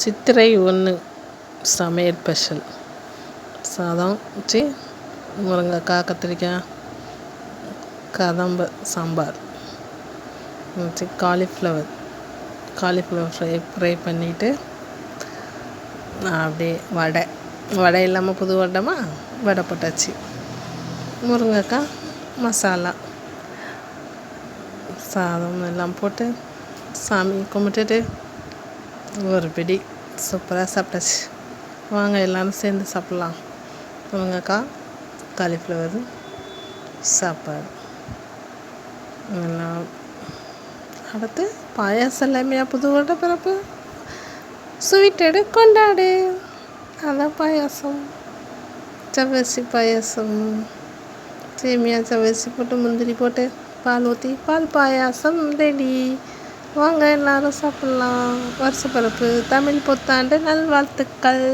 சித்திரை ஒன்று சமையல் ஸ்பெஷல். சாதம் வச்சு முருங்கைக்காய் கத்திரிக்காய் கதம்ப சாம்பார். வச்சு காலிஃப்ளவர் காலிஃப்ளவர் ஃப்ரை ஃப்ரை பண்ணிவிட்டு அப்படியே வடை. வடை இல்லாமல் புது வடமா? வடை போட்டாச்சு. முருங்கைக்காய் மசாலா சாதம் எல்லாம் போட்டு சாமி கும்பிட்டுட்டு ஒரு பிடி. சூப்பராக சாப்பிட்டாச்சு. வாங்க எல்லோரும் சேர்ந்து சாப்பிட்லாம். முருங்கைக்காய் காலிஃப்ளவர் சாப்பாடு. எல்லாம். அடுத்து பாயாசம் இல்லாமையா புது வருட பிறப்பு. ஸ்வீட் கொண்டாடு. அதான் பாயாசம். ஜவ்வரிசி பாயாசம். சேமியா ஜவ்வரிசி போட்டு முந்திரி போட்டு பால் ஊற்றி பால் பாயாசம் ரெடி வாங்க எல்லாரும் சாப்பிட்லாம். வருஷ பிறப்பு தமிழ் புத்தாண்டு நல்வாழ்த்துக்கள்.